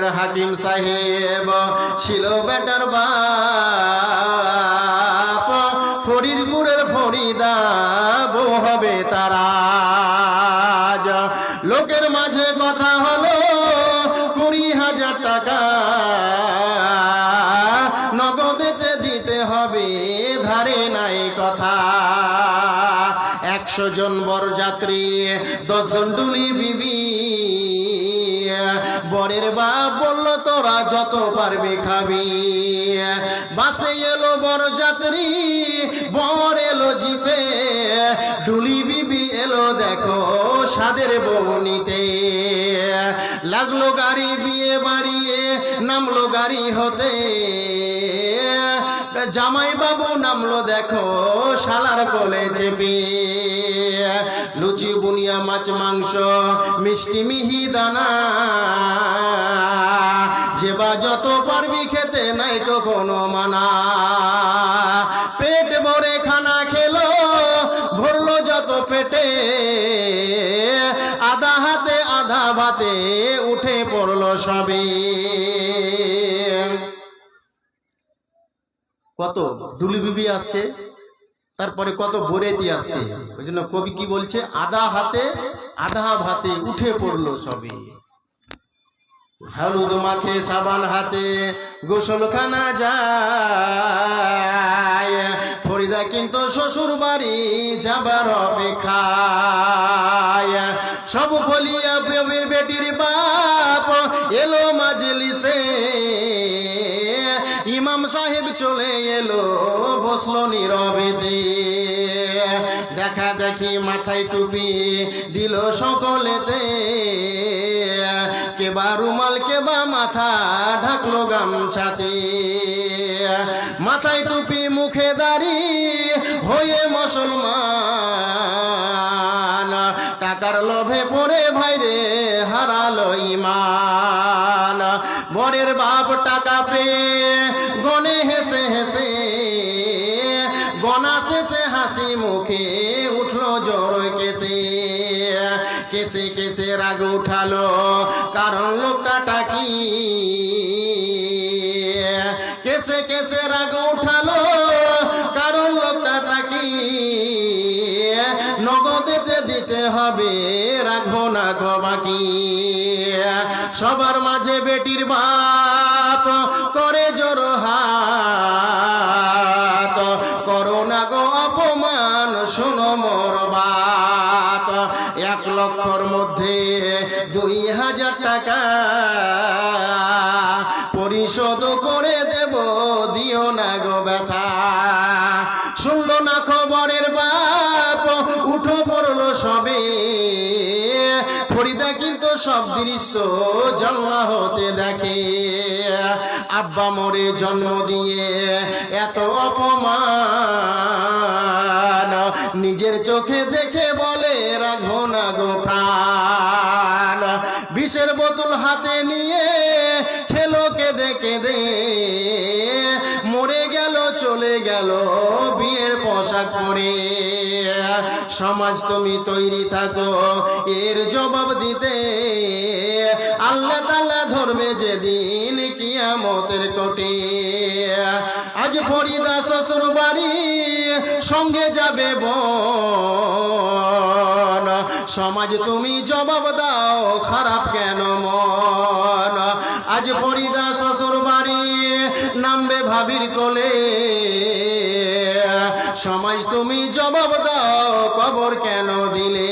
ফরিদপুরের হাকিম সাহেব ছিল বেটার বাপ। ফরিদপুরের ফরিদা হবে তারা লোকের মাঝে কথা হলো, কুড়ি হাজার টাকা নগদেতে দিতে হবে, ধারে নাই কথা। একশো জন বরযাত্রী, দশজন ডুলি বিবি বরের বাপ বলল, তোরা যত পারবি খাবি। বাসে এলো বরযাত্রী বর এলো জিপে। ডুলি বিবি এলো, দেখো সাদের বউনিতে লাগল গাড়ি বিয়ে বাড়িয়ে, নামলো গাড়ি হতে। জামাই বাবু নামলো দেখো, শালার কোলে চেপে। লুচি, বুনিয়া মাছ, মাংস, মিষ্টি, মিহি, দানা। যেবা যত পারবি খেতে, নাই তো কোনো মানা। পেট ভরে খানা খেলো, ভরলো যত পেটে। আধা হাতে, আধা ভাতে উঠে পড়ল সবে। কত ডুলিবিবি আসছে, তারপরে কত বরেতি আসছে। ওই জন্য কবি কি বলছে, আধা হাতে, আধা ভাতে উঠে পড়ল সবে। হলুদ মাখে সাবান হাতে গোসলখানা যায়, ফরিদা কিন্তু শ্বশুর বাড়ি যাবার অপেক্ষায়। সব বলিয়া বেটির বাপ এলো সাহেব চলে এলো, বসল নীরবেতে দেখা দেখি মাথায় টুপি দিল সকলেতে। কেবা রুমাল কেবা মাথা ঢাকলো গামছাতে। মাথায় টুপি, মুখে দাড়ি, হয়ে মুসলমান। টাকার লোভে পড়ে ভাইরে হারালো ইমান। বরের বাপ টাকা পেয়ে গনে হেসে হেসে গনা শেষে হাসি মুখে উঠল জোর কেসে। কেসে কেসে রাগ উঠালো, কারণ লোকটা টাকি কেসে কেসে রাগ উঠালো, কারণ লোকটা টাকি নগদেতে দিতে হবে রাখব না গো বাকি সবার মাঝে বেটির বাপ, করে জোর হাত। করো না গো অপমান, শোনো মোর বাত এক লক্ষর মধ্যে দুই হাজার টাকা পরিশোধ করে দেব, দিও না গো ব্যথা। শুনলো না খবরের বাপ, উঠো পড়ল সবে সব দৃশ্য জল্লা হতে দেখে। আব্বা মরে জন্ম দিয়ে এত অপমান। নিজের চোখে দেখে বলে, রাখব না গো প্রাণ। বিষের বোতল হাতে নিয়ে খেলো কেঁদে কেঁদে মরে গেল, চলে গেল, বিয়ের পোশাক পরে। সমাজ তুমি তৈরি থাকো। এর জবাব দিতে আল্লাহ তাল্লাহ ধরবে যেদিন কিয়ামতের কোটে আজ ফরিদা শ্বশুর বাড়ি সঙ্গে যাবে বোন সমাজ তুমি জবাব দাও, খারাপ কেন মন? আজ ফরিদা শ্বশুর বাড়ি নামবে ভাবির কোলে। সমাজ তুমি জবাব দাও কবর কেন দিলে?